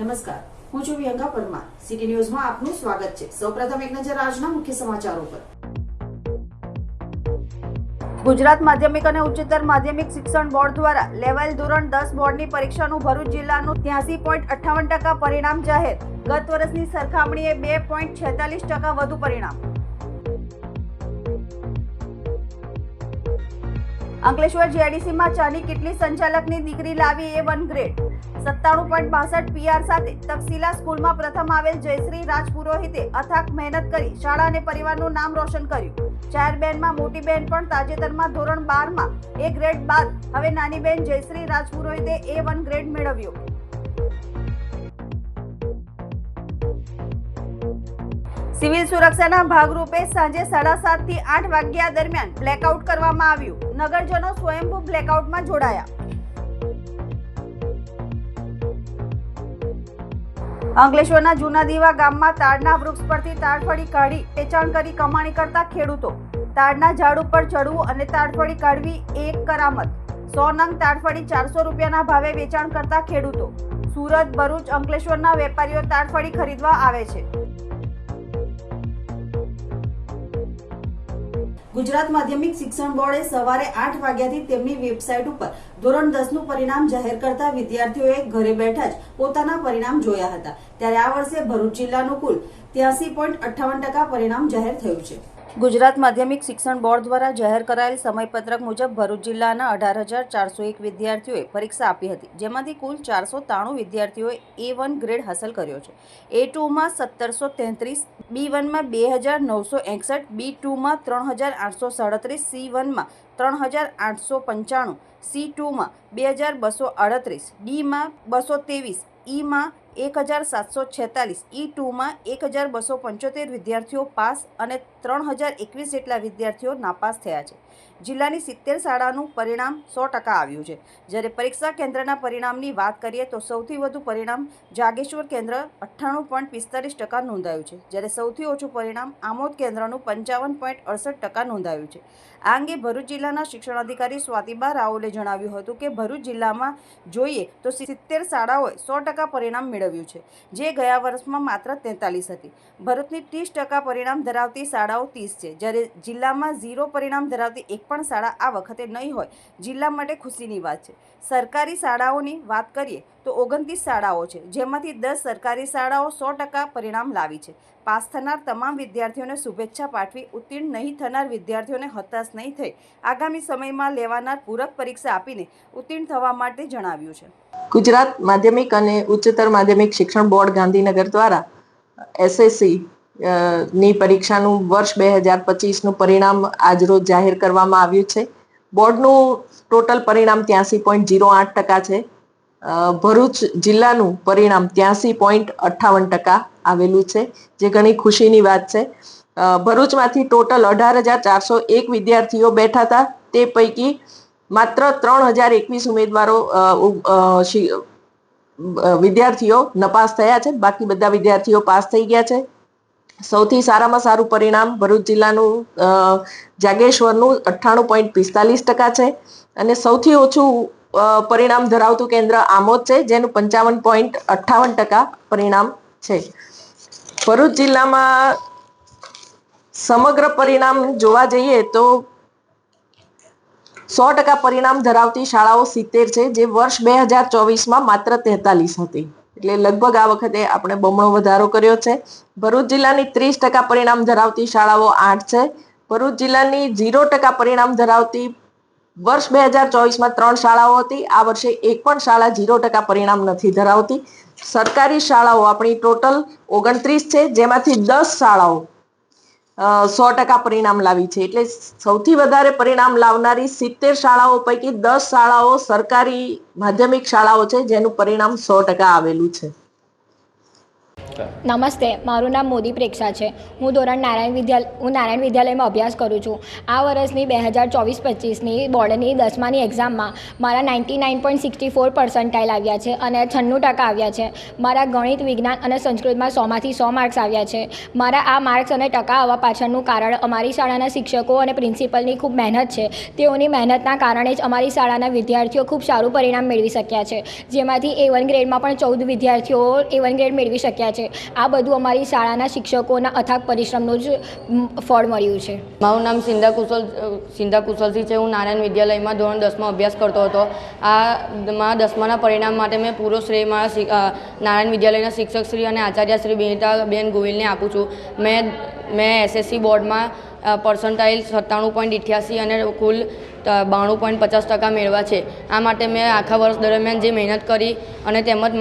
નમસ્કાર. હું છું વિહંગા પરમાર. સિટી ન્યૂઝમાં આપનું સ્વાગત છે. સૌપ્રથમ એક નજર આજના મુખ્ય સમાચારો પર. ગુજરાત માધ્યમિક અને ઉચ્ચતર માધ્યમિક શિક્ષણ બોર્ડ દ્વારા લેવલ ધોરણ દસ બોર્ડની પરીક્ષાનું ભરૂચ જિલ્લાનું ત્યાસી પોઈન્ટ અઠ્ઠાવન ટકા પરિણામ જાહેર. ગત વર્ષની સરખામણીએ બે પોઈન્ટ છેતાલીસ ટકા વધુ પરિણામ. અંકલેશ્વર જીઆઈડીસીમાં ચાની કેટલી સંચાલકની દીકરી લાવી એ વન ગ્રેડ? સત્તાણું પોઈન્ટ બાસઠ પીઆર સાથે તક્ષશિલા સ્કૂલમાં પ્રથમ આવેલ જયશ્રી રાજપુરોહિતે અથાક મહેનત કરી શાળા અને પરિવારનું નામ રોશન કર્યું. ચાર બેનમાં મોટી બેન પણ તાજેતરમાં ધોરણ બારમાં એ ગ્રેડ બાદ. હવે નાની બેન જયશ્રી રાજપુરોહિતે એ વન ગ્રેડ મેળવ્યો. સિવિલ સુરક્ષાના ભાગરૂપે સાંજે સાડા સાતથી આઠ વાગ્યા દરમિયાન બ્લેકઆઉટ કરવામાં આવ્યું. નગરજનો સ્વયંભૂ બ્લેકઆઉટમાં જોડાયા. અંકલેશ્વરના જૂના દીવા ગામમાં તાડના વૃક્ષ પરથી તાડફળી કાઢી વેચાણ કરી કમાણી કરતા ખેડૂતો. તાડના ઝાડ ઉપર ચડવું અને તાડફળી કાઢવી એક કરામત. સો નંગ તાડફળી ચારસો રૂપિયાના ભાવે વેચાણ કરતા ખેડૂતો. સુરત, ભરૂચ, અંકલેશ્વરના વેપારીઓ તાડફળી ખરીદવા આવે છે. ગુજરાત માધ્યમિક શિક્ષણ બોર્ડે સવારે આઠ વાગ્યાથી તેમની વેબસાઇટ ઉપર ધોરણ દસનું પરિણામ જાહેર કરતા વિદ્યાર્થીઓએ ઘરે બેઠા જ પોતાના પરિણામ જોયા હતા. ત્યારે આ વર્ષે ભરૂચ જિલ્લાનું કુલ ત્યાસી પોઈન્ટ અઠ્ઠાવન ટકા પરિણામ જાહેર થયું છે. ગુજરાત માધ્યમિક શિક્ષણ બોર્ડ દ્વારા જાહેર કરાયેલ સમયપત્રક મુજબ ભરૂચ જિલ્લાના અઢાર હજાર ચારસો એક વિદ્યાર્થીઓએ પરીક્ષા આપી હતી, જેમાંથી કુલ ચારસો ત્રાણું વિદ્યાર્થીઓએ એ વન ગ્રેડ હાંસલ કર્યો છે. એ ટુમાં સત્તરસો તેત્રીસ બી વનમાં બે હજાર નવસો એકસઠ બી ટુમાં ત્રણ હજાર આઠસો સાડત્રીસ સી વનમાં ત્રણ હજાર આઠસો પંચાણું સી ટુમાં બે હજાર બસો આડત્રીસ ડીમાં બસો ત્રેવીસ ઈમાં એક હજાર સાતસો છેતાલીસ, ઈ ટુમાં એક હજાર બસો પંચોતેર વિદ્યાર્થીઓ પાસ અને ત્રણ હજાર એકવીસ જેટલા વિદ્યાર્થીઓ નાપાસ થયા છે. જિલ્લાની સિત્તેર શાળાનું પરિણામ સો ટકા આવ્યું છે. જ્યારે પરીક્ષા કેન્દ્રના પરિણામની વાત કરીએ તો સૌથી વધુ પરિણામ જાગેશ્વર કેન્દ્ર અઠ્ઠાણું પોઈન્ટ પિસ્તાલીસ ટકા નોંધાયું છે. જ્યારે સૌથી ઓછું પરિણામ આમોદ કેન્દ્રનું પંચાવન પોઈન્ટ અડસઠ ટકા નોંધાયું છે. આ અંગે ભરૂચ જિલ્લાના શિક્ષણાધિકારી સ્વાતિબા રાઓલે જણાવ્યું હતું કે ભરૂચ જિલ્લામાં જોઈએ તો સિત્તેર શાળાઓએ સો ટકા પરિણામ મેળવ્યું છે, જે ગયા વર્ષમાં માત્ર તેતાલીસ હતી. ભરૂચની ત્રીસ ટકા પરિણામ ધરાવતી શાળાઓ ત્રીસ છે. જ્યારે જિલ્લામાં ઝીરો પરિણામ ધરાવતી એક પણ શાળા આ વખતે નહીં હોય. જિલ્લા માટે ખુશીની વાત છે. સરકારી શાળાઓની વાત કરીએ તો ઓગણત્રીસ શાળાઓ છે, જેમાંથી દસ સરકારી શાળાઓ સો ટકા પરિણામ લાવી છે. પાસ થનાર તમામ વિદ્યાર્થીઓને શુભેચ્છા પાઠવી ઉત્તીર્ણ નહીં થનાર વિદ્યાર્થીઓને હતાશ નહીં થઈ આગામી સમયમાં લેવાનાર પૂરક પરીક્ષા આપીને ઉત્તીર્ણ થવા માટે જણાવ્યું છે. ગુજરાત માધ્યમિક અને ઉચ્ચતર માધ્યમિક શિક્ષણ બોર્ડ ગાંધીનગર દ્વારા એસએસસી ની પરીક્ષાનું વર્ષ બે હજાર પચીસનું પરિણામ આજરોજ જાહેર કરવામાં આવ્યું છે. બોર્ડનું ટોટલ પરિણામ ત્યાંસી પોઈન્ટ જીરો આઠ ટકા છે. ભરૂચ જિલ્લાનું પરિણામ ત્યાંસી પોઈન્ટ અઠ્ઠાવન ટકા આવેલું છે, જે ઘણી ખુશીની વાત છે. ભરૂચમાંથી ટોટલ અઢાર હજાર ચારસો એક વિદ્યાર્થીઓ બેઠા હતા. તે પૈકી માત્ર ત્રણ હજાર એકવીસ ઉમેદવારો વિદ્યાર્થીઓ નપાસ થયા છે. બાકી બધા વિદ્યાર્થીઓ પાસ થઈ ગયા છે. સૌથી સારામાં સારું પરિણામ ભરૂચ જિલ્લાનું જાગેશ્વરનું અઠ્ઠાણું પોઈન્ટ પિસ્તાલીસ ટકા છે. અને સૌથી ઓછું પરિણામ ધરાવતું કેન્દ્ર આમોદ છે, જેનું પંચાવન પોઈન્ટ અઠ્ઠાવન ટકા પરિણામ છે. ભરૂચ જિલ્લામાં સમગ્ર પરિણામ જોવા જઈએ તો સો ટકા પરિણામ ધરાવતી શાળાઓ સિત્તેર છે, જે વર્ષ બે હજાર ચોવીસમાં માત્ર તેતાલીસ હતી. એટલે લગભગ આ વખતે આપણે બમણો વધારો કર્યો છે. ભરૂચ જિલ્લાની ત્રીસ ટકા પરિણામ ધરાવતી શાળાઓ આઠ છે. ભરૂચ જિલ્લાની ઝીરો ટકા પરિણામ ધરાવતી વર્ષ બે હજાર ચોવીસમાં ત્રણ શાળાઓ હતી. આ વર્ષે એક પણ શાળા ઝીરો ટકા પરિણામ નથી ધરાવતી. સરકારી શાળાઓ આપણી ટોટલ ઓગણત્રીસ છે. જેમાંથી દસ શાળાઓ સો ટકા પરિણામ લાવી છે. એટલે સૌથી વધારે પરિણામ લાવનારી સિત્તેર શાળાઓ પૈકી દસ શાળાઓ સરકારી માધ્યમિક શાળાઓ છે, જેનું પરિણામ સો ટકા આવેલું છે. નમસ્તે, મારું નામ મોદી પ્રેક્ષા છે. હું ધોરણ નારાયણ વિદ્યાલય હું નારાયણ વિદ્યાલયમાં અભ્યાસ કરું છું. આ વર્ષની બે હજાર ચોવીસ પચીસની બોર્ડની દસમાની એક્ઝામમાં મારા ninety nine point sixty four percentile આવ્યા છે અને છન્નું ટકા આવ્યા છે. મારા ગણિત, વિજ્ઞાન અને સંસ્કૃતમાં સોમાંથી સો માર્ક્સ આવ્યા છે. મારા આ માર્ક્સ અને ટકા આવવા પાછળનું કારણ અમારી શાળાના શિક્ષકો અને પ્રિન્સિપલની ખૂબ મહેનત છે. તેઓની મહેનતના કારણે જ અમારી શાળાના વિદ્યાર્થીઓ ખૂબ સારું પરિણામ મેળવી શક્યા છે. જેમાંથી એ વન ગ્રેડમાં પણ ચૌદ વિદ્યાર્થીઓ એ વન ગ્રેડ મેળવી શક્યા છે. આ બધું અમારી શાળાના શિક્ષકોના અથાગ પરિશ્રમનું જ ફળ મળ્યું છે. મારું નામ સિંધા કુશલ સિંધા કુશલસિંહ છે. હું નારાયણ વિદ્યાલયમાં ધોરણ દસમાં અભ્યાસ કરતો હતો. આ મારા દસમાના પરિણામ માટે મેં પૂરો શ્રેય મારા નારાયણ વિદ્યાલયના શિક્ષકશ્રી અને આચાર્ય શ્રી બેન ગોવિલને આપું છું. મેં મેં એસએસસી બોર્ડમાં પર્સન્ટાઇલ સત્તાણું પોઈન્ટ ઇઠ્યાસી અને કુલ બાણું પોઈન્ટ પચાસ ટકા મેળવ્યા છે. આ માટે મેં આખા વર્ષ દરમિયાન જે મહેનત કરી અને તેમજ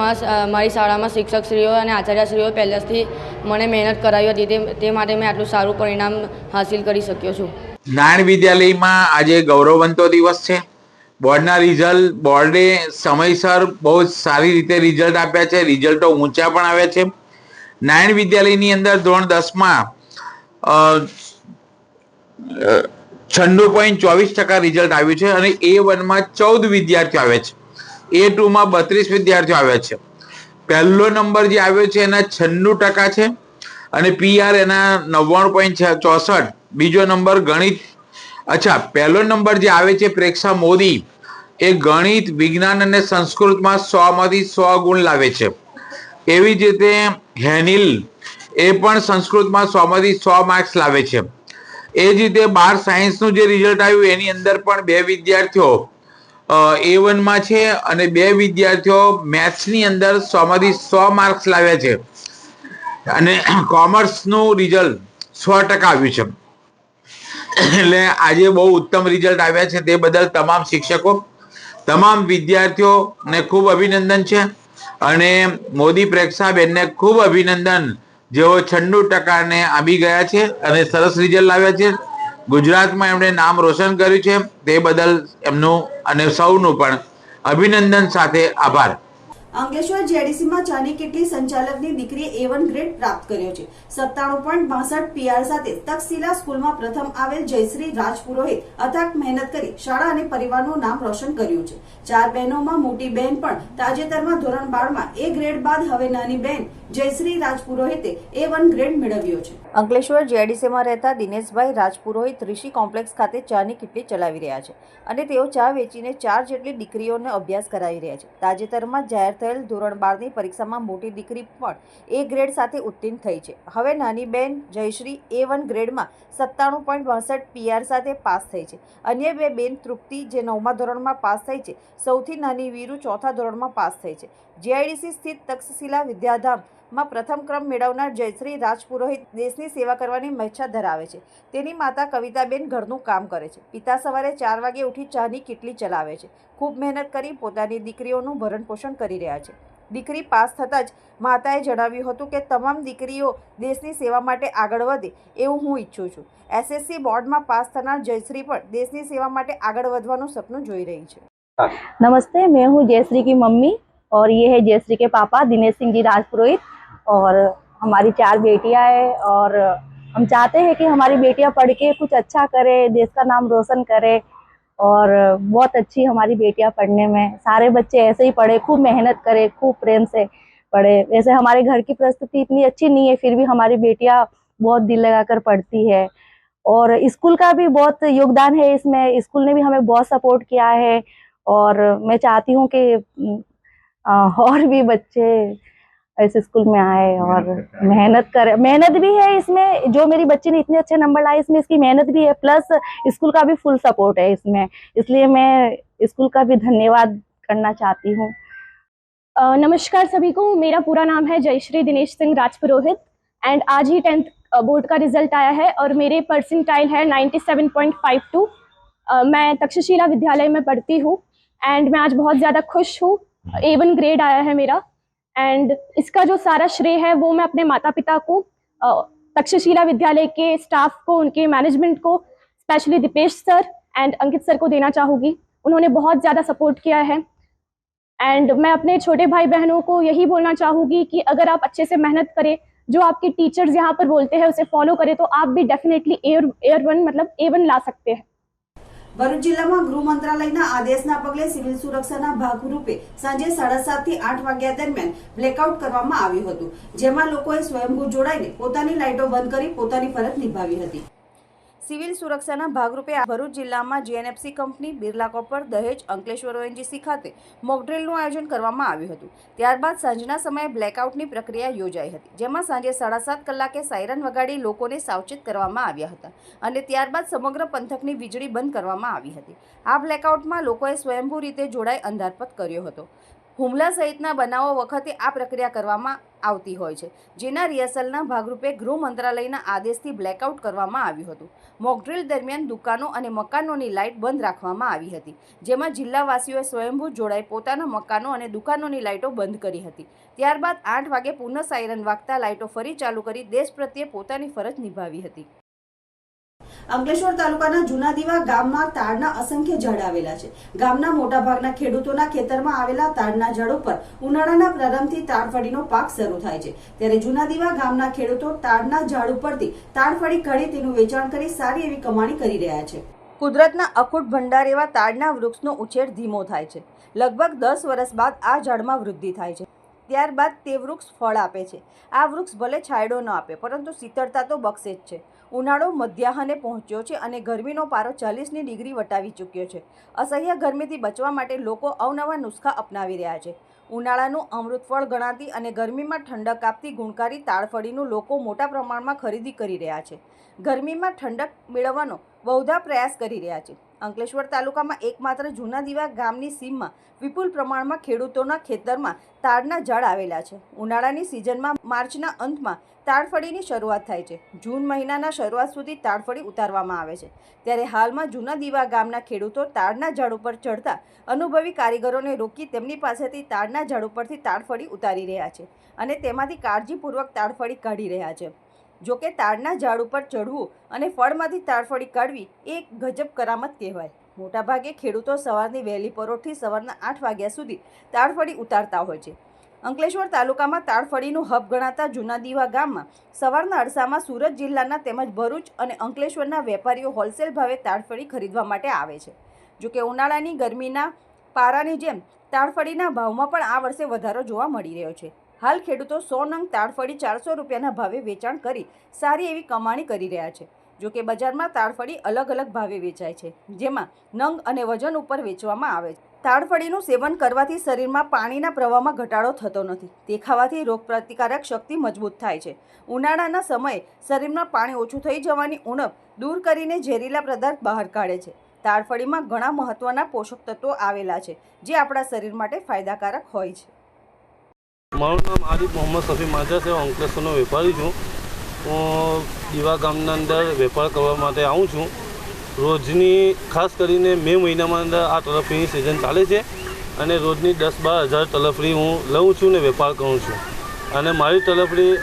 મારી શાળામાં શિક્ષકશ્રીઓ અને આચાર્યશ્રીઓ પહેલેથી મને મહેનત કરાવી હતી, તે માટે મેં આટલું સારું પરિણામ હાંસિલ કરી શક્યો છું. નારાયણ વિદ્યાલયમાં આજે ગૌરવવંતો દિવસ છે. બોર્ડના રિઝલ્ટ, બોર્ડે સમયસર બહુ જ સારી રીતે રિઝલ્ટ આપ્યા છે. રિઝલ્ટો ઊંચા પણ આવ્યા છે. નારાયણ વિદ્યાલયની અંદર ધોરણ દસમાં છન્નું પોઈન્ટ ચોવીસ ટકા રિઝલ્ટ આવ્યું છે અને એ વનમાં ચૌદ વિદ્યાર્થીઓ આવે છે. એ ટુમાં બત્રીસ વિદ્યાર્થીઓ આવ્યા છે. પહેલો નંબર જે આવ્યો છે એના છન્નું ટકા છે અને પીઆર એના નવ્વાણું પોઈન્ટ ચોસઠ. બીજો નંબર ગણિત. અચ્છા, પહેલો નંબર જે આવે છે પ્રેક્ષા મોદી, એ ગણિત, વિજ્ઞાન અને સંસ્કૃતમાં સો માંથી સો ગુણ લાવે છે. એવી જ રીતે હેનિલ, એ પણ સંસ્કૃતમાં સો માંથી સો માર્ક્સ લાવે છે. એ જ રીતે બાર સાયન્સનું જે રિઝલ્ટ આવ્યું, એની અંદર પણ બે વિદ્યાર્થીઓ એ વનમાં છે અને બે વિદ્યાર્થીઓ મેથ્સની અંદર સોમાંથી સો માર્ક્સ લાવ્યા છે. અને કોમર્સનું રિઝલ્ટ સો ટકા આવ્યું છે. એટલે આજે બહુ ઉત્તમ રિઝલ્ટ આવ્યા છે તે બદલ તમામ શિક્ષકો, તમામ વિદ્યાર્થીઓને ખૂબ અભિનંદન છે. અને મોદી પ્રેક્ષાબેનને ખૂબ અભિનંદન જેઓ છન્નું ટકાને આંબી ગયા છે અને સરસ રિઝલ્ટ લાવ્યા છે. ગુજરાતમાં એમણે નામ રોશન કર્યું છે. તે બદલ એમનું અને સૌનું પણ અભિનંદન સાથે આભાર. અંકલેશ્વર જેડીસીમાં ચાની કેટલી સંચાલકની દીકરીએ એ વન ગ્રેડ પ્રાપ્ત કર્યો છે? સત્તાણું પોઈન્ટ બાસઠ પીઆર સાથે તક્ષશિલા સ્કૂલમાં પ્રથમ આવેલ જયશ્રી રાજપુરોહિત અથાક મહેનત કરી શાળા અને પરિવારનું નામ રોશન કર્યું છે. ચાર બહેનોમાં મોટી બહેન પણ તાજેતરમાં ધોરણ બારમાં એ ગ્રેડ બાદ હવે નાની બહેન જયશ્રી રાજપુરોહિતે એ વન ગ્રેડ મેળવ્યો છે. અંકલેશ્વર જેડીસીમાં રહેતા દિનેશભાઈ રાજપુરોહિત ઋષિ કોમ્પ્લેક્સ ખાતે ચાની કિટલી ચલાવી રહ્યા છે અને તેઓ ચા વેચીને ચાર જેટલી દીકરીઓનો અભ્યાસ કરાવી રહ્યા છે. તાજેતરમાં જાહેર થયેલ ધોરણ બારની પરીક્ષામાં મોટી દીકરી પણ એ ગ્રેડ સાથે ઉત્તીર્ણ થઈ છે. હવે નાની બેન જયશ્રી એ વન ગ્રેડમાં સત્તાણું પોઈન્ટ બાસઠ પીઆર સાથે પાસ થઈ છે. અન્ય બે બેન તૃપ્તિ, જે નવમા ધોરણમાં પાસ થઈ છે, સૌથી નાની વીરુ ચોથા ધોરણમાં પાસ થઈ છે. જીઆઈડીસી સ્થિત તક્ષશિલા વિદ્યાધામમાં પ્રથમ ક્રમ મેળવનાર જયશ્રી રાજપુરોહિત દેશની સેવા કરવાની મહેચ્છા ધરાવે છે. તેની માતા કવિતાબેન ઘરનું કામ કરે છે. પિતા સવારે ચાર વાગે ઉઠી ચાની કેટલી ચલાવે છે. ખૂબ મહેનત કરી પોતાની દીકરીઓનું ભરણપોષણ કરી રહ્યા છે. દીકરી પાસ થતાં જ માતાએ જણાવ્યું હતું કે તમામ દીકરીઓ દેશની સેવા માટે આગળ વધે એવું હું ઈચ્છું છું એસએસસી બોર્ડમાં પાસ થનાર જયશ્રી પણ દેશની સેવા માટે આગળ વધવાનું સપનું જોઈ રહી છે नमस्ते मैं हूँ जयश्री की मम्मी और ये है जयश्री के पापा दिनेश सिंह जी राजपुरोहित और हमारी चार बेटियां हैं और हम चाहते हैं कि हमारी बेटियां पढ़ के कुछ अच्छा करे देश का नाम रोशन करे और बहुत अच्छी हमारी बेटियाँ पढ़ने में। सारे बच्चे ऐसे ही पढ़े, खूब मेहनत करे, खूब प्रेम से पढ़े। वैसे हमारे घर की परिस्थिति इतनी अच्छी नहीं है, फिर भी हमारी बेटियाँ बहुत दिल लगाकर पढ़ती है। और स्कूल का भी बहुत योगदान है इसमें। स्कूल ने भी हमें बहुत सपोर्ट किया है। और मैं चाहती हूँ कि और भी बच्चे ऐसे स्कूल में आए और मेहनत करें। मेहनत भी है इसमें। जो मेरी बच्ची ने इतने अच्छे नंबर लाए इसमें इसकी मेहनत भी है। प्लस स्कूल का भी फुल सपोर्ट है इसमें। इसलिए मैं स्कूल का भी धन्यवाद करना चाहती हूँ। नमस्कार सभी को। मेरा पूरा नाम है जयश्री दिनेश सिंह राजपुरोहित एंड आज ही टेंथ बोर्ड का रिज़ल्ट आया है और मेरे परसेंटाइल है 97.52 अ, मैं तक्षशिला विद्यालय में पढ़ती हूँ एंड मैं आज बहुत ज़्यादा खुश हूँ। एवन ग्रेड आया है मेरा। एंड इसका जो सारा श्रेय है, वो मैं अपने माता पिता को तक्षशिला विद्यालय के स्टाफ को, उनके मैनेजमेंट को specially Dipesh sir and Ankit sir को देना चाहूँगी। उन्होंने बहुत ज़्यादा सपोर्ट किया है। एंड मैं अपने छोटे भाई बहनों को यही बोलना चाहूँगी कि अगर आप अच्छे से मेहनत करें, जो आपके टीचर्स यहाँ पर बोलते हैं, उसे फॉलो करें तो आप भी डेफिनेटली एयर एयर वन मतलब ए वन ला सकते हैं। ભરૂચ જિલ્લામાં ગૃહ મંત્રાલયના આદેશના પગલે સિવિલ સુરક્ષાના ભાગરૂપે સાંજે સાડા સાતથી આઠ વાગ્યા દરમિયાન બ્લેકઆઉટ કરવામાં આવ્યું હતું, જેમાં લોકોએ સ્વયંભૂ જોડાઈને પોતાની લાઇટો બંધ કરી પોતાની ફરજ નિભાવી હતી. સિવિલ સુરક્ષાના ભાગરૂપે ભરૂચ જિલ્લામાં જીએનએફસી કંપની, બિરલા કોપર, દહેજ, અંકલેશ્વર ઓએનજીસી ખાતે મોકડ્રીલનું આયોજન કરવામાં આવ્યું હતું. ત્યારબાદ સાંજના સમયે બ્લેકઆઉટની પ્રક્રિયા યોજાઈ હતી, જેમાં સાંજે સાડા સાત કલાકે સાયરન વગાડી લોકોને સાવચેત કરવામાં આવ્યા હતા અને ત્યારબાદ સમગ્ર પંથકની વીજળી બંધ કરવામાં આવી હતી. આ બ્લેકઆઉટમાં લોકોએ સ્વયંભૂ રીતે જોડાઈ અંધારપત કર્યો હતો. હુમલા સહિતના બનાવો વખતે આ પ્રક્રિયા કરવામાં આવતી હોય છે, જેના રિહર્સલના ભાગરૂપે ગૃહ મંત્રાલયના આદેશથી બ્લેકઆઉટ કરવામાં આવ્યું હતું. મોકડ્રીલ દરમિયાન દુકાનો અને મકાનોની લાઇટ બંધ રાખવામાં આવી હતી, જેમાં જિલ્લાવાસીઓએ સ્વયંભૂ જોડાઈ પોતાના મકાનો અને દુકાનોની લાઇટો બંધ કરી હતી. ત્યારબાદ આઠ વાગે પુનઃ સાયરન વાગતા લાઇટો ફરી ચાલુ કરી દેશ પ્રત્યે પોતાની ફરજ નિભાવી હતી. અંકલેશ્વર તાલુકાના જૂના દીવા ગામમાં તાડના અસંખ્ય ઝાડ આવેલા છે. ગામના મોટાભાગના ખેડૂતોના ખેતરમાં આવેલા તાડના ઝાડ ઉપર ઉનાળાના પ્રારંભથી તાડફળીનો પાક શરૂ થાય છે. ત્યારે જૂના દીવા ગામના ખેડૂતો તાડના ઝાડ ઉપરથી તાડફળી કાઢી તેનું વેચાણ કરી સારી એવી કમાણી કરી રહ્યા છે. કુદરતના અખૂટ ભંડાર એવા તાડના વૃક્ષનો ઉછેર ધીમો થાય છે. લગભગ દસ વર્ષ બાદ આ ઝાડમાં વૃદ્ધિ થાય છે. ત્યારબાદ તે વૃક્ષ ફળ આપે છે. આ વૃક્ષ ભલે છાંયડો ન આપે, પરંતુ શીતળતા તો બક્ષે જ છે. ઉનાળો મધ્યાહને પહોંચ્યો છે અને ગરમીનો પારો ચાલીસની ડિગ્રી વટાવી ચૂક્યો છે. અસહ્ય ગરમીથી બચવા માટે લોકો અવનવા નુસ્ખા અપનાવી રહ્યા છે. ઉનાળાનું અમૃતફળ ગણાતી અને ગરમીમાં ઠંડક આપતી ગુણકારી તાળફળીનું લોકો મોટા પ્રમાણમાં ખરીદી કરી રહ્યા છે. ગરમીમાં ઠંડક મેળવવાનો બહુધા પ્રયાસ કરી રહ્યા છે. અંકલેશ્વર તાલુકામાં એકમાત્ર જૂના દીવા ગામની સીમમાં વિપુલ પ્રમાણમાં ખેડૂતોના ખેતરમાં તાડના ઝાડ આવેલા છે. ઉનાળાની સિઝનમાં માર્ચના અંતમાં તાડફળીની શરૂઆત થાય છે. જૂન મહિનાના શરૂઆત સુધી તાડફળી ઉતારવામાં આવે છે. ત્યારે હાલમાં જૂના દીવા ગામના ખેડૂતો તાડના ઝાડ ઉપર ચડતા અનુભવી કારીગરોને રોકી તેમની પાસેથી તાડના ઝાડ ઉપરથી તાડફળી ઉતારી રહ્યા છે અને તેમાંથી કાળજીપૂર્વક તાડફળી કાઢી રહ્યા છે. જો કે તાડના ઝાડ ઉપર ચઢવું અને ફળમાંથી તાડફળી કાઢવી એ એક ગજબ કરામત કહેવાય. મોટાભાગે ખેડૂતો સવારની વહેલી પરોઠથી સવારના આઠ વાગ્યા સુધી તાડફળી ઉતારતા હોય છે. અંકલેશ્વર તાલુકામાં તાડફળીનું હબ ગણાતા જૂના દીવા ગામમાં સવારના અરસામાં સુરત જિલ્લાના તેમજ ભરૂચ અને અંકલેશ્વરના વેપારીઓ હોલસેલ ભાવે તાડફળી ખરીદવા માટે આવે છે. જોકે ઉનાળાની ગરમીના પારાની જેમ તાડફળીના ભાવમાં પણ આ વર્ષે વધારો જોવા મળી રહ્યો છે. હાલ ખેડૂતો સો નંગ તાડફળી ચારસો રૂપિયાના ભાવે વેચાણ કરી સારી એવી કમાણી કરી રહ્યા છે. જોકે બજારમાં તાડફળી અલગ અલગ ભાવે વેચાય છે, જેમાં નંગ અને વજન ઉપર વેચવામાં આવે છે. તાડફળીનું સેવન કરવાથી શરીરમાં પાણીના પ્રવાહમાં ઘટાડો થતો નથી. તે ખાવાથી રોગપ્રતિકારક શક્તિ મજબૂત થાય છે. ઉનાળાના સમયે શરીરમાં પાણી ઓછું થઈ જવાની ઉણપ દૂર કરીને ઝેરીલા પદાર્થ બહાર કાઢે છે. તાડફળીમાં ઘણા મહત્વના પોષક તત્વો આવેલા છે, જે આપણા શરીર માટે ફાયદાકારક હોય છે. મારું નામ આરિફ મોહમ્મદ સફી માજા છે, હું અંકલેશ્વરનો વેપારી છું. હું દીવા ગામના અંદર વેપાર કરવા માટે આવું છું. રોજની ખાસ કરીને મે મહિનામાં અંદર આ તલફરીની સિઝન ચાલે છે અને રોજની દસ બાર હજાર તલફરી હું લઉં છું ને વેપાર કરું છું. અને મારી તલફરી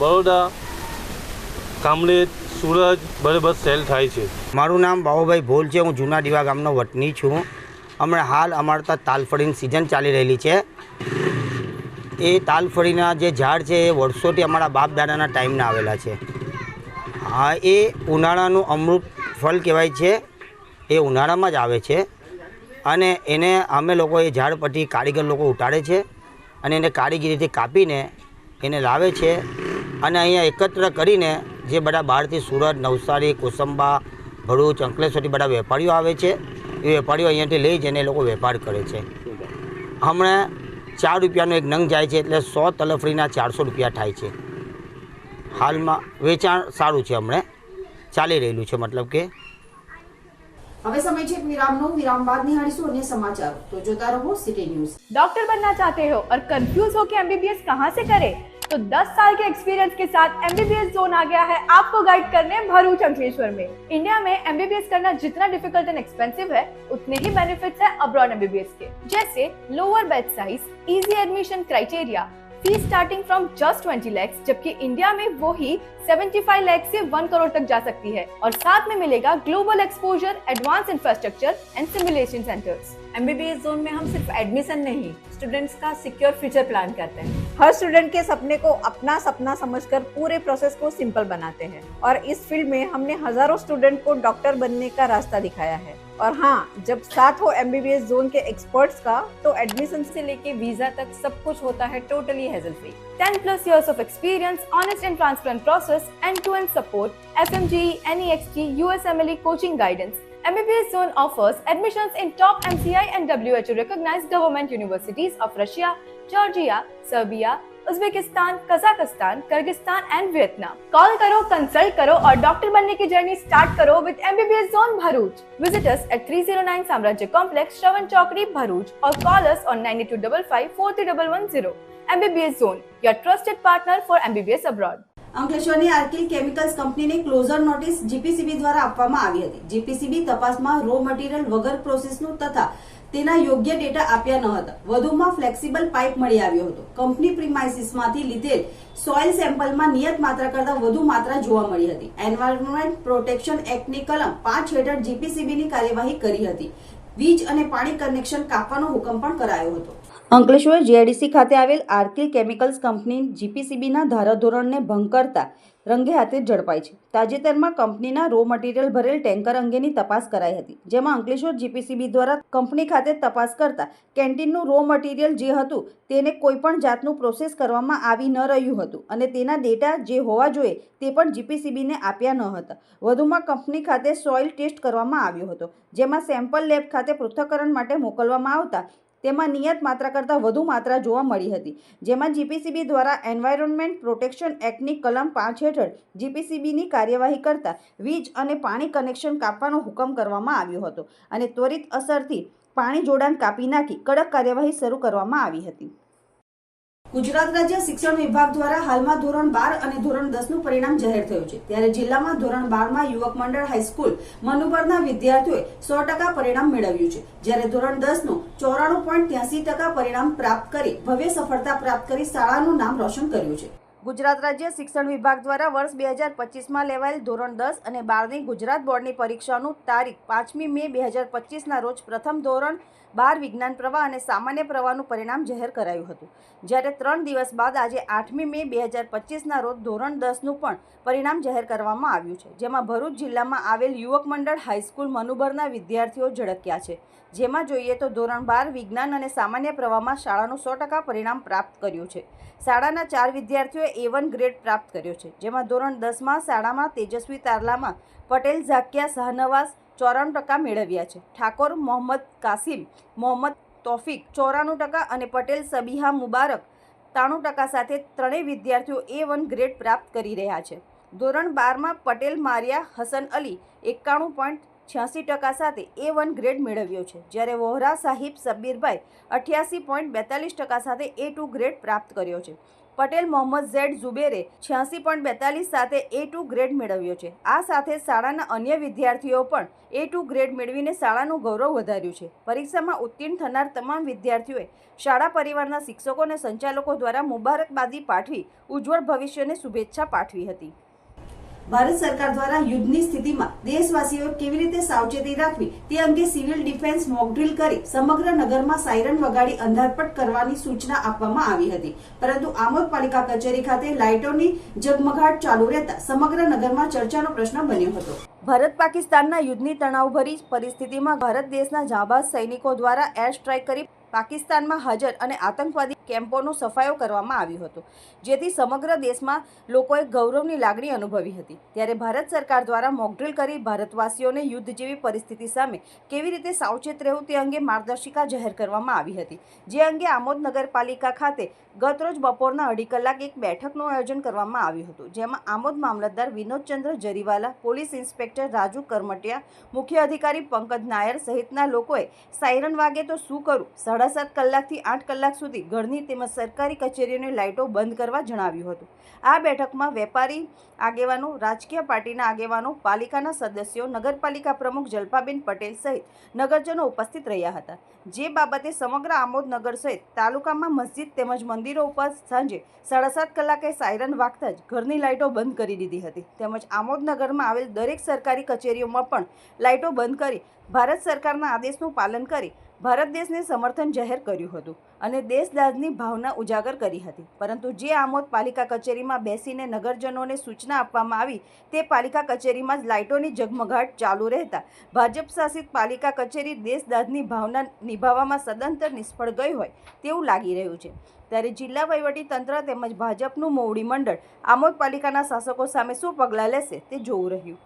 બરોડા કામરેજ સુરત, બરાબર સેલ થાય છે. મારું નામ બાબુભાઈ ભોલ છે, હું જૂના દીવા ગામનો વતની છું. હમણાં હાલ અમારા તાલફળીની સિઝન ચાલી રહેલી છે. એ તાલફળીના જે ઝાડ છે, એ વર્ષોથી અમારા બાપ દાદાના ટાઈમના આવેલા છે. હા, એ ઉનાળાનું અમૃત ફળ કહેવાય છે. એ ઉનાળામાં જ આવે છે. અને એને અમે લોકો એ ઝાડ પરથી કારીગર લોકો ઉતારે છે. અને એને કારીગીરીથી કાપીને એને લાવે છે. અને અહીંયા એકત્ર કરીને જે બધા બહારથી સુરત, નવસારી, કોસંબા, ભરૂચ, અંકલેશ્વરથી બધા વેપારીઓ આવે છે. એ વેપારીઓ અહીંયાથી લઈ જઈને એ લોકો વેપાર કરે છે. હમણાં ચાર રૂપિયાનો એક નંગ જાય છે એટલે સો તલફરીના ચારસો રૂપિયા થાય છે હાલમાં વેચાણ સારું છે હમણાં ચાલી રહેલું છે મતલબ કે હવે સમય છે એક વિરામનો વિરામ બાદ નિહાળીશું અન્ય સમાચારો તો જોતા રહો સિટી ન્યૂઝ डॉक्टर बनना चाहते हो और कंफ्यूज हो कि एमबीबीएस कहाँ से करें तो 10 साल के एक्सपीरियंस के साथ एमबीबीएस जोन आ गया है। आपको गाइड करने भरूच अंकलेश्वर में। इंडिया में एमबीबीएस करना जितना डिफ़िकल्ट एंड एक्सपेंसिव है, उतने ही बेनिफिट है अब्रॉड एमबीबीएस के। जैसे lower bed size easy admission criteria fees starting from just 20 lakhs जबकि इंडिया में वो ही 75 लाख से 1 करोड़ तक जा सकती है। और साथ में मिलेगा global exposure advance infrastructure and simulation centres MBBS zone में हम सिर्फ़ एडमिशन नहीं स्टूडेंट्स का सिक्योर फ्यूचर प्लान करते हैं। हर स्टूडेंट के सपने को अपना सपना समझकर पूरे प्रोसेस को सिंपल बनाते हैं। और इस फ़ील्ड में हमने हज़ारों स्टूडेंट को डॉक्टर बनने का रास्ता दिखाया है। और हाँ जब साथ हो एमबीबीएस जोन के एक्सपर्ट्स का तो एडमिशन से लेके वीज़ा तक सब कुछ होता है totally hassle free 10 plus years of experience, honest and transparent process, end-to-end support, FMGE, NEXT, USMLE E coaching guidance. MBBS Zone offers admissions in top MCI and WHO recognized government universities of Russia, Georgia, Serbia, Uzbekistan, Kazakhstan, Kyrgyzstan and Vietnam. Call करो, consult करो और doctor बनने की journey start करो with MBBS Zone Bharuch. Visit us at 309 साम्राज्य complex, श्रवण चौकड़ी, Bharuch or call us on 9255 43110. MBBS Zone, your trusted partner for MBBS abroad. અંકલેશ્વરની આર્કિલ chemicals કંપનીને ક્લોઝર નોટિસ જીપીસીબી દ્વારા આપવામાં આવી હતી. જીપીસીબી તપાસમાં રો મટીરીયલ વગર પ્રોસેસનું તથા તેના યોગ્ય ડેટા આપ્યા ન હતા. વધુમાં ફ્લેક્સિબલ પાઇપ મળી આવ્યો હતો. કંપની પ્રિમાઇસીસમાંથી લીધેલ સોઇલ સેમ્પલમાં નિયત માત્રા કરતાં વધુ માત્રા જોવા મળી હતી. એન્વાયરમેન્ટ પ્રોટેક્શન એક્ટની કલમ પાંચ હેઠળ જીપીસીબીની કાર્યવાહી કરી હતી. વીજ અને પાણી કનેક્શન કાપવાનો હુકમ પણ કરાયો હતો. અંકલેશ્વર જીઆઈડીસી ખાતે આવેલ આર્કિલ કેમિકલ્સ કંપની જીપીસીબીના ધારાધોરણને ભંગ કરતા રંગે હાથે ઝડપાઈ છે. તાજેતરમાં કંપનીના રો મટીરિયલ ભરેલ ટેન્કર અંગેની તપાસ કરાઈ હતી, જેમાં અંકલેશ્વર જીપીસીબી દ્વારા કંપની ખાતે તપાસ કરતા કેન્ટીનનું રો મટીરિયલ જે હતું તેને કોઈપણ જાતનું પ્રોસેસ કરવામાં આવી ન રહ્યું હતું અને તેના ડેટા જે હોવા જોઈએ તે પણ જીપીસીબીને આપ્યા ન હતા. વધુમાં કંપની ખાતે સોઇલ ટેસ્ટ કરવામાં આવ્યો હતો, જેમાં સેમ્પલ લેબ ખાતે પૃથ્થકરણ માટે મોકલવામાં આવતા તેમાં નિયત માત્રા કરતાં વધુ માત્રા જોવા મળી હતી. જેમાં જીપીસીબી દ્વારા એન્વાયરમેન્ટ પ્રોટેક્શન એક્ટની કલમ પાંચ હેઠળ જીપીસીબીની કાર્યવાહી કરતા વીજ અને પાણી કનેક્શન કાપવાનો હુકમ કરવામાં આવ્યો હતો અને ત્વરિત અસરથી પાણી જોડાણ કાપી નાખી કડક કાર્યવાહી શરૂ કરવામાં આવી હતી. ગુજરાત રાજ્ય શિક્ષણ વિભાગ દ્વારા હાલમાં ધોરણ બાર અને ધોરણ દસનું પરિણામ જાહેર થયું છે. ત્યારે જિલ્લામાં ધોરણ બારમાં યુવક મંડળ હાઈસ્કૂલ મનુબરના વિદ્યાર્થીઓએ સો ટકા પરિણામ મેળવ્યું છે. જ્યારે ધોરણ દસનું ચોરાણું પોઈન્ટ ત્યાસી ટકા પરિણામ પ્રાપ્ત કરી ભવ્ય સફળતા પ્રાપ્ત કરી શાળાનું નામ રોશન કર્યું છે. ગુજરાત રાજ્ય શિક્ષણ વિભાગ દ્વારા વર્ષ બે હજાર પચીસમાં લેવાયેલ ધોરણ દસ અને બારની ગુજરાત બોર્ડની પરીક્ષાનું તારીખ પાંચમી મે બે હજાર પચીસના રોજ પ્રથમ ધોરણ બાર વિજ્ઞાન પ્રવાહ અને સામાન્ય પ્રવાહનું પરિણામ જાહેર કરાયું હતું. જ્યારે ત્રણ દિવસ બાદ આજે આઠમી મે બે હજાર પચીસના રોજ ધોરણ દસનું પણ પરિણામ જાહેર કરવામાં આવ્યું છે. જેમાં ભરૂચ જિલ્લામાં આવેલ યુવક મંડળ, હાઈસ્કૂલ, મનુબરના વિદ્યાર્થીઓ ઝળક્યા છે. જેમાં જોઈએ તો ધોરણ બાર વિજ્ઞાન અને સામાન્ય પ્રવાહમાં શાળાનું સો ટકા પરિણામ પ્રાપ્ત કર્યું છે. શાળાના ચાર વિદ્યાર્થીઓએ એ વન ગ્રેડ પ્રાપ્ત કર્યો છે. જેમાં ધોરણ દસમાં શાળામાં તેજસ્વી તારલામાં પટેલ, ઝાકિયા, શાહનવાઝ ચોરાણું ટકા મેળવ્યા છે. ઠાકોર, મોહમ્મદ કાસિમ, મોહમ્મદ તોફિક, ચોરાણું ટકા અને પટેલ, સબીહા મુબારક ત્રાણું ટકા સાથે ત્રણેય વિદ્યાર્થીઓ એ વન ગ્રેડ પ્રાપ્ત કરી રહ્યા છે. ધોરણ બારમાં પટેલ, મારિયા, હસન અલી એકાણું પોઈન્ટ છ્યાસી ટકા સાથે એ વન ગ્રેડ મેળવ્યો છે. જ્યારે વોહરા સાહિબ સબ્બીરભાઈ અઠ્યાસી પોઈન્ટ બેતાલીસ ટકા સાથે એ ટુ ગ્રેડ પ્રાપ્ત કર્યો છે. પટેલ મોહમ્મદ ઝેડ ઝુબેરે છ્યાસી પોઈન્ટ બેતાલીસ સાથે એ ટુ ગ્રેડ મેળવ્યો છે. આ સાથે શાળાના અન્ય વિદ્યાર્થીઓ પણ એ ટુ ગ્રેડ મેળવીને શાળાનું ગૌરવ વધાર્યું છે. પરીક્ષામાં ઉત્તીર્ણ થનાર તમામ વિદ્યાર્થીઓએ શાળા પરિવારના શિક્ષકો અને સંચાલકો દ્વારા મુબારકબાદી પાઠવી ઉજ્જવળ ભવિષ્યને શુભેચ્છા પાઠવી હતી. ભારત સરકાર દ્વારા યુદ્ધની સ્થિતિમાં દેશવાસીઓએ કેવી રીતે સાવચેતી રાખવી તે અંગે સિવિલ ડિફેન્સ મોકડ્રીલ કરી સમગ્ર નગરમાં સાયરન વગાડી અંધારપટ કરવાની સૂચના આપવામાં આવી હતી. પરંતુ આમોદ પાલિકા કચેરી ખાતે લાઇટોની ઝગમગાટ ચાલુ રહેતા સમગ્ર નગરમાં ચર્ચાનો પ્રશ્ન બન્યો હતો. ભારત પાકિસ્તાનના યુદ્ધની તણાવભરી પરિસ્થિતિમાં ભારત દેશના જાબાઝ સૈનિકો દ્વારા એર સ્ટ્રાઇક કરી પાકિસ્તાનમાં હાજર અને આતંકવાદી કેમ્પોનો સફાયો કરવામાં આવ્યો હતો, જેથી સમગ્ર દેશમાં લોકોએ ગૌરવની લાગણી અનુભવી હતી. ત્યારે ભારત સરકાર દ્વારા મોકડ્રીલ કરી ભારતવાસીઓને યુદ્ધ જેવી પરિસ્થિતિ સામે કેવી રીતે સાવચેત રહેવું તે અંગે માર્ગદર્શિકા જાહેર કરવામાં આવી હતી. જે અંગે આમોદ નગરપાલિકા ખાતે ગતરોજ બપોરના અઢી કલાક એક બેઠકનું આયોજન કરવામાં આવ્યું હતું, જેમાં આમોદ મામલતદાર વિનોદચંદ્ર જરીવાલા, પોલીસ ઇન્સ્પેક્ટર રાજુ કરમટિયા, મુખ્ય અધિકારી પંકજ નાયર સહિતના લોકોએ સાયરન વાગે તો શું કરવું સાડા સાત કલાકથી આઠ કલાક સુધી ઘરની તેમજ સરકારી કચેરીઓની લાઇટો બંધ કરવા જણાવ્યું હતું. આ બેઠકમાં વેપારી આગેવાનો, રાજકીય પાર્ટીના આગેવાનો, પાલિકાના સદસ્યો, નગરપાલિકા પ્રમુખ જલ્પાબેન પટેલ સહિત નગરજનો ઉપસ્થિત રહ્યા હતા. જે બાબતે સમગ્ર આમોદનગર સહિત તાલુકામાં મસ્જિદ તેમજ મંદિરો ઉપર સાંજે સાડા સાત કલાકે સાયરન વાગતા જ ઘરની લાઇટો બંધ કરી દીધી હતી. તેમજ આમોદનગરમાં આવેલ દરેક સરકારી કચેરીઓમાં પણ લાઇટો બંધ કરી ભારત સરકારના આદેશનું પાલન કરી ભારત દેશને સમર્થન જાહેર કર્યું હતું અને દેશદાજની ભાવના ઉજાગર કરી હતી. પરંતુ જે આમોદ પાલિકા કચેરીમાં બેસીને નગરજનોને સૂચના આપવામાં આવી, તે પાલિકા કચેરીમાં જ લાઇટોની ઝગમગાટ ચાલુ રહેતા ભાજપ શાસિત પાલિકા કચેરી દેશદાજની ભાવના નિભાવવામાં સદંતર નિષ્ફળ ગઈ હોય તેવું લાગી રહ્યું છે. ત્યારે જિલ્લા તંત્ર તેમજ ભાજપનું મોવડી મંડળ આમોદ પાલિકાના શાસકો સામે શું પગલાં લેશે તે જોવું રહ્યું.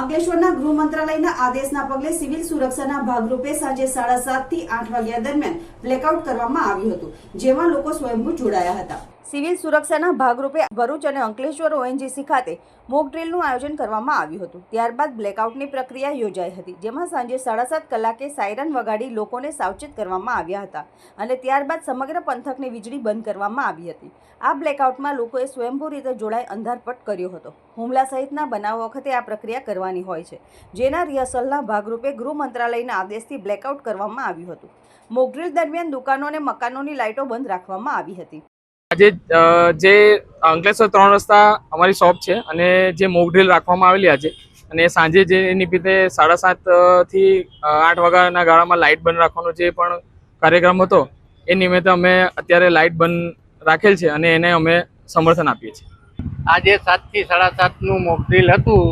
અંકલેશ્વરના ગૃહ મંત્રાલયના આદેશના પગલે સિવિલ સુરક્ષાના ભાગરૂપે સાંજે સાડા સાતથી આઠ વાગ્યા દરમિયાન બ્લેકઆઉટ કરવામાં આવ્યું હતું, જેમાં લોકો સ્વયંભૂ જોડાયા હતા. સિવિલ સુરક્ષાના ભાગરૂપે ભરૂચ અને અંકલેશ્વર ઓએનજીસી ખાતે મોક આયોજન કરવામાં આવ્યું હતું. ત્યારબાદ બ્લેકઆઉટની પ્રક્રિયા યોજાઈ હતી, જેમાં સાંજે સાડા સાત કલાકે સાયરન વગાડી લોકોને સાવચેત કરવામાં આવ્યા હતા અને ત્યારબાદ સમગ્ર પંથકની વીજળી બંધ કરવામાં આવી હતી. આ બ્લેકઆઉટમાં લોકોએ સ્વયંભૂ રીતે જોડાઈ અંધારપટ કર્યો હતો. હુમલા સહિતના બનાવ વખતે આ પ્રક્રિયા કરવાની હોય છે, જેના રિહર્સલના ભાગરૂપે ગૃહ મંત્રાલયના આદેશથી બ્લેકઆઉટ કરવામાં આવ્યું હતું. મોકડ્રીલ દરમિયાન દુકાનો અને મકાનોની લાઇટો બંધ રાખવામાં આવી હતી. આજે જે અંકલેશ્વર ત્રણ રસ્તા અમારી શોપ છે અને જે મોક ડ્રીલ રાખવામાં આવેલી આજે, અને સાંજે જે નિમિત્તે સાડા સાતથી આઠ વાગ્યાના ગાળામાં લાઇટ બંધ રાખવાનો જે પણ કાર્યક્રમ હતો, એ નિમિત્તે અમે અત્યારે લાઇટ બંધ રાખેલ છે અને એને અમે સમર્થન આપીએ છીએ. આજે સાતથી સાડા સાતનું મોકડ્રીલ હતું,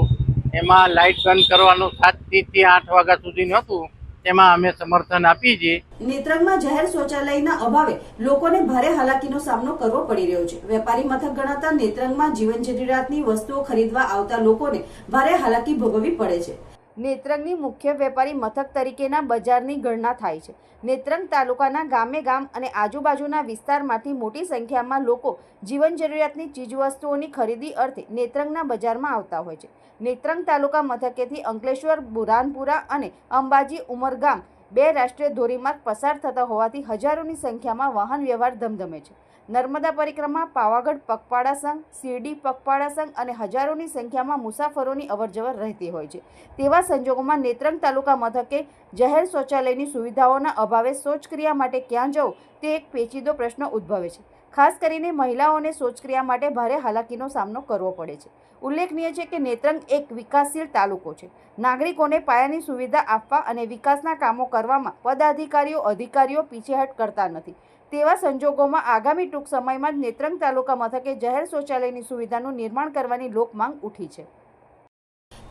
એમાં લાઇટ બંધ કરવાનું સાતથી આઠ વાગ્યા સુધીનું હતું તેમાં અમે સમર્થન આપીએ છીએ. નેત્રંગમાં જાહેર શૌચાલયના અભાવે લોકોને ભારે હાલાકીનો સામનો કરવો પડી રહ્યો છે. વેપારી મથક ગણાતા નેત્રંગમાં જીવન જરૂરિયાતની વસ્તુઓ ખરીદવા આવતા લોકોને ભારે હાલાકી ભોગવવી પડે છે. નેત્રંગની મુખ્ય વેપારી મથક તરીકેના બજારની ગણના થાય છે. નેત્રંગ તાલુકાના ગામે ગામ અને આજુબાજુના વિસ્તારમાંથી મોટી સંખ્યામાં લોકો જીવન જરૂરિયાતની ચીજવસ્તુઓની ખરીદી અર્થે નેત્રંગના બજારમાં આવતા હોય છે. નેત્રંગ તાલુકા મથકેથી અંકલેશ્વર બુરાનપુરા અને અંબાજી ઉમરગામ બે રાષ્ટ્રીય ધોરીમાર્ગ પસાર થતા હોવાથી હજારોની સંખ્યામાં વાહન વ્યવહાર ધમધમે છે. નર્મદા પરિક્રમા, પાવાગઢ પગપાળા સંઘ, શિરડી પગપાળા સંઘ અને હજારોની સંખ્યામાં મુસાફરોની અવરજવર રહેતી હોય છે. તેવા સંજોગોમાં નેત્રંગ તાલુકા મથકે જાહેર શૌચાલયની સુવિધાઓના અભાવે શૌચક્રિયા માટે ક્યાં જવું તે એક પેચીદો પ્રશ્ન ઉદ્ભવે છે. ખાસ કરીને મહિલાઓને શૌચક્રિયા માટે ભારે હાલાકીનો સામનો કરવો પડે છે. ઉલ્લેખનીય છે કે નેત્રંગ એક વિકાસશીલ તાલુકો છે. નાગરિકોને પાયાની સુવિધા આપવા અને વિકાસના કામો કરવામાં પદાધિકારીઓ, અધિકારીઓ પીછેહટ કરતા નથી. તેવા સંજોગોમાં આગામી ટૂંક સમયમાં જ નેત્રંગ તાલુકા મથકે જાહેર શૌચાલયની સુવિધાનું નિર્માણ કરવાની લોકમાંગ ઉઠી છે.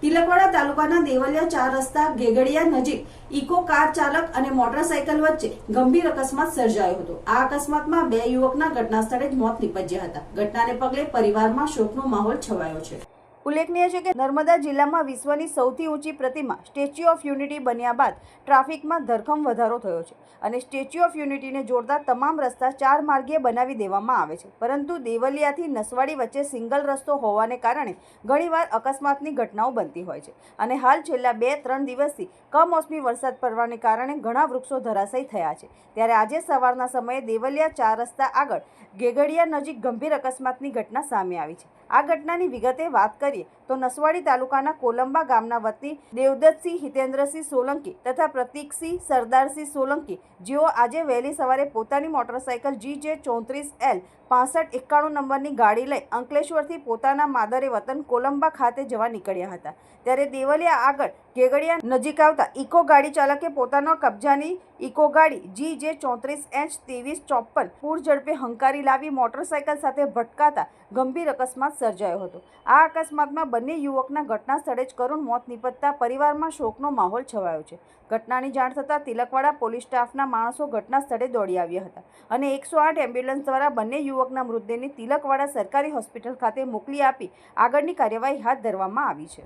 તિલકવાડા તાલુકાના દેવલિયા ચાર રસ્તા ગેગડિયા નજીક ઇકો કાર ચાલક અને મોટરસાયકલ વચ્ચે ગંભીર અકસ્માત સર્જાયો હતો. આ અકસ્માતમાં બે યુવકના ઘટના સ્થળે જ મોત નીપજ્યા હતા. ઘટનાને પગલે પરિવારમાં શોકનો માહોલ છવાયો છે. ઉલ્લેખનીય છે કે નર્મદા જિલ્લામાં વિશ્વની સૌથી ઊંચી પ્રતિમા સ્ટેચ્યુ ઓફ યુનિટી બન્યા બાદ ટ્રાફિકમાં ધરખમ વધારો થયો છે અને સ્ટેચ્યુ ઓફ યુનિટીને જોડતા તમામ રસ્તા ચાર માર્ગીય બનાવી દેવામાં આવે છે. પરંતુ દેવલિયાથી નસવાડી વચ્ચે સિંગલ રસ્તો હોવાને કારણે ઘણીવાર અકસ્માતની ઘટનાઓ બનતી હોય છે અને હાલ છેલ્લા બે ત્રણ દિવસથી કમોસમી વરસાદ પડવાને કારણે ઘણા વૃક્ષો ધરાશયી થયા છે. ત્યારે આજે સવારના સમયે દેવલિયા ચાર રસ્તા આગળ ગેગડિયા નજીક ગંભીર અકસ્માતની ઘટના સામે આવી છે. આ ઘટનાની વિગતે વાત કરીએ તો નસવાડી તાલુકાના કોલંબા ગામના વતની દેવદત્તસિંહ હિતેન્દ્રસિંહ સોલંકી તથા પ્રતીકસિંહ સરદારસિંહ સોલંકી જેઓ આજે વહેલી સવારે પોતાની મોટરસાયકલ જી જે ચોત્રીસ એલ પાસઠ એકાણું નંબરની ગાડી લઈ અંકલેશ્વરથી પોતાના માદરે વતન કોલંબા ખાતે જવા નીકળ્યા હતા. ત્યારે દેવલિયા આગળ ગેગડિયા નજીક આવતા ઇકો ગાડી ચાલકે પોતાનો કબજાની ઇકો ગાડી જી જે ચોત્રીસ એચ ત્રેવીસ ચોપન પૂર ઝડપે હંકારી લાવી મોટરસાયકલ સાથે ભટકાતા ગંભીર અકસ્માત સર્જાયો હતો. આ અકસ્માતમાં બંને યુવકના ઘટના સ્થળે જ કરુણ મોત નીપજતા પરિવારમાં શોકનો માહોલ છવાયો છે. ઘટનાની જાણ થતાં તિલકવાડા પોલીસ સ્ટાફના માણસો ઘટના સ્થળે દોડી આવ્યા હતા અને એકસો આઠ એમ્બ્યુલન્સ દ્વારા બંને યુવકના મૃતદેહને તિલકવાડા સરકારી હોસ્પિટલ ખાતે મોકલી આપી આગળની કાર્યવાહી હાથ ધરવામાં આવી છે.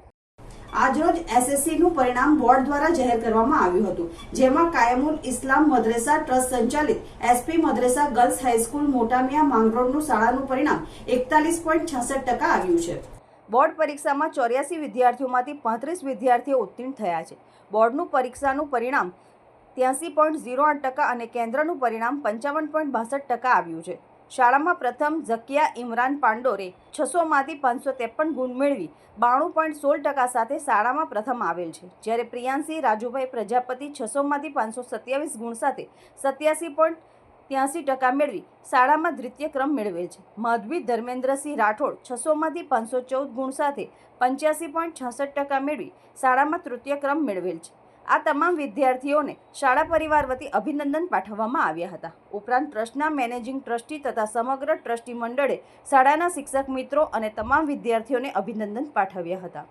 આજરોજ એસએસસીનું પરિણામ બોર્ડ દ્વારા જાહેર કરવામાં આવ્યું હતું જેમાં કાયમુલ ઇસ્લામ મદ્રેસા ટ્રસ્ટ સંચાલિત એસપી મદ્રેસા ગર્લ્સ હાઈસ્કૂલ મોટામિયા માંગરોળનું શાળાનું પરિણામ એકતાલીસ પોઈન્ટ છાસઠ ટકા આવ્યું છે. બોર્ડ પરીક્ષામાં ચોર્યાસી વિદ્યાર્થીઓમાંથી પાંત્રીસ વિદ્યાર્થીઓ ઉત્તીર્ણ થયા છે. બોર્ડનું પરીક્ષાનું પરિણામ ત્યાંસી પોઈન્ટ ઝીરો આઠ ટકા અને કેન્દ્રનું પરિણામ પંચાવન પોઈન્ટ બાસઠ ટકા આવ્યું છે. શાળામાં પ્રથમ ઝકિયા ઇમરાન પાંડોરે છસોમાંથી પાંચસો ત્રેપન ગુણ મેળવી બાણું પોઈન્ટ સોળ ટકા સાથે શાળામાં પ્રથમ આવેલ છે. જ્યારે પ્રિયાંશી રાજુભાઈ પ્રજાપતિ છસોમાંથી પાંચસો સત્યાવીસ ગુણ સાથે સત્યાસી પોઈન્ટ ત્યાંસી ટકા મેળવી શાળામાં દ્વિતીય ક્રમ મેળવેલ છે. માધવી ધર્મેન્દ્રસિંહ રાઠોડ છસોમાંથી પાંચસો ચૌદ ગુણ સાથે પંચ્યાસી પોઈન્ટ છાસઠ ટકા મેળવી શાળામાં તૃતીય ક્રમ મેળવેલ છે. આ તમામ વિદ્યાર્થીઓને શાળા પરિવાર વતી અભિનંદન પાઠવવામાં આવ્યા હતા. ઉપરાંત ટ્રસ્ટના મેનેજિંગ ટ્રસ્ટી તથા સમગ્ર ટ્રસ્ટી મંડળે શાળાના શિક્ષક મિત્રો અને તમામ વિદ્યાર્થીઓને અભિનંદન પાઠવ્યા હતા.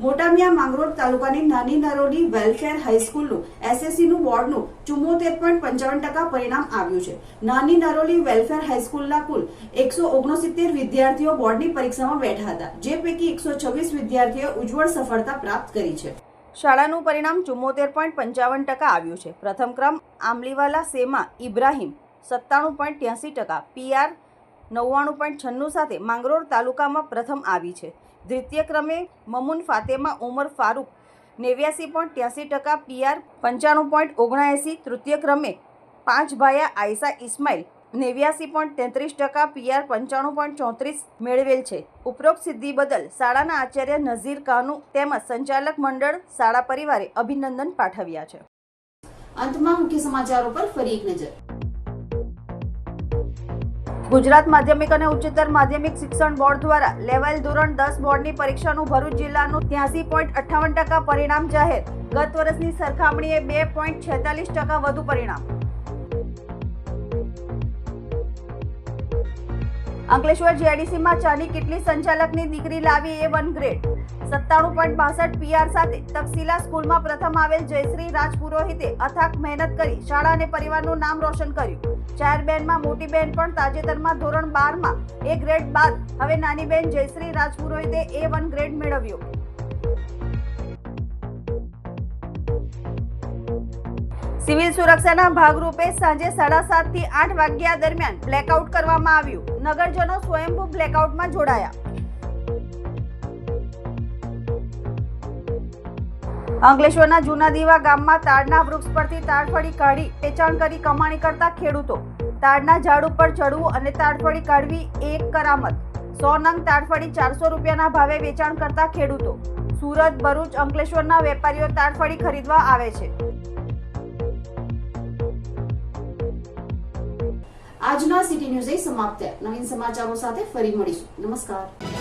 મોટામિયા માંગરોળ તાલુકાની નાની નરોડી વેલફેર હાઈસ્કૂલનું એસએસસીનું બોર્ડનું ચુમ્મોતેર પોઈન્ટ પંચાવન ટકા પરિણામ આવ્યું છે. નાની નરોલી વેલફેર હાઈસ્કૂલના કુલ એકસો ઓગણસિત્તેર વિદ્યાર્થીઓ બોર્ડની પરીક્ષામાં બેઠા હતા, જે પૈકી એકસો છવ્વીસ વિદ્યાર્થીઓએ ઉજ્જવળ સફળતા પ્રાપ્ત કરી છે. શાળાનું પરિણામ ચુમ્મોતેર પોઈન્ટ પંચાવન ટકા આવ્યું છે. પ્રથમ ક્રમ આમલીવાલા સેમા ઇબ્રાહિમ સત્તાણું પોઈન્ટ ત્યાસી ટકા પીઆર નવ્વાણું પોઈન્ટ છન્નું સાથે માંગરોળ તાલુકામાં પ્રથમ આવી છે. દ્વિતીય ક્રમે મમુન ફાતેમા ઉમર ફારૂક નેવ્યાસી પોઈન્ટ ત્યાસી ટકા પીઆર પંચાણું પોઈન્ટ ઓગણએંસી તૃતીય ક્રમે પાંચ ભાયા આયસા ઇસ્માઇલ નેવ્યાસી પોઈન્ટ તેત્રીસ ટકા પીઆર પંચાણું પોઈન્ટ ચોત્રીસ મેળવેલ છે. ઉપરોક્ત સિદ્ધિ બદલ શાળાના આચાર્ય નઝીર કાનુ તેમજ સંચાલક મંડળ શાળા પરિવારે અભિનંદન પાઠવ્યા છે. અંતમાં મુખ્ય સમાચારો પર ફરી એક નજર. ગુજરાત માધ્યમિક અને ઉચ્ચતર માધ્યમિક શિક્ષણ બોર્ડ દ્વારા લેવલ ધોરણ દસ બોર્ડની પરીક્ષાનું ભરૂચ જિલ્લાનું ત્યાસી પોઈન્ટ અઠ્ઠાવન ટકા પરિણામ જાહેર. ગત વર્ષની સરખામણીએ બે પોઈન્ટ છેતાલીસ ટકા વધુ પરિણામ. અંકલેશ્વર જીઆઈડીસીમાં ચાની કેટલી સંચાલકની દીકરી લાવી એ વન ગ્રેડ? સત્તાણું પોઈન્ટ બાસઠ પીઆર સાથે તક્ષશિલા સ્કૂલમાં પ્રથમ આવેલ જયશ્રી રાજપુરોહિતે અથાક મહેનત કરી શાળા અને પરિવારનું નામ રોશન કર્યું. ચાર બેનમાં મોટી બેન પણ તાજેતરમાં ધોરણ બારમાં એ ગ્રેડ બાદ હવે નાની બેન જયશ્રી રાજપુરોહિતે એ વન ગ્રેડ મેળવ્યો. સિવિલ સુરક્ષાના ભાગરૂપે સાંજે સાડા સાતથી આઠ વાગ્યા દરમિયાન બ્લેકઆઉટ કરવામાં આવ્યું. નગરજનો સ્વયંભૂ બ્લેકઆઉટમાં જોડાયા. અંકલેશ્વરના જૂના દીવા ગામમાં તાડના વૃક્ષ પરથી તાડફળી કાઢી, વેચાણ કરી કમાણી કરતા ખેડૂતો. તાડના ઝાડ ઉપર ચડવું અને તાડફળી કાઢવી એક કરામત. સો નંગ તાડફળી ચારસો રૂપિયાના ભાવે વેચાણ કરતા ખેડૂતો. સુરત, ભરૂચ અંકલેશ્વરના વેપારીઓ તાડફળી ખરીદવા આવે છે. આજના સિટી ન્યૂઝ સમાપ્ત નવીન સમાચારો સાથે ફરી મળીશું. નમસ્કાર.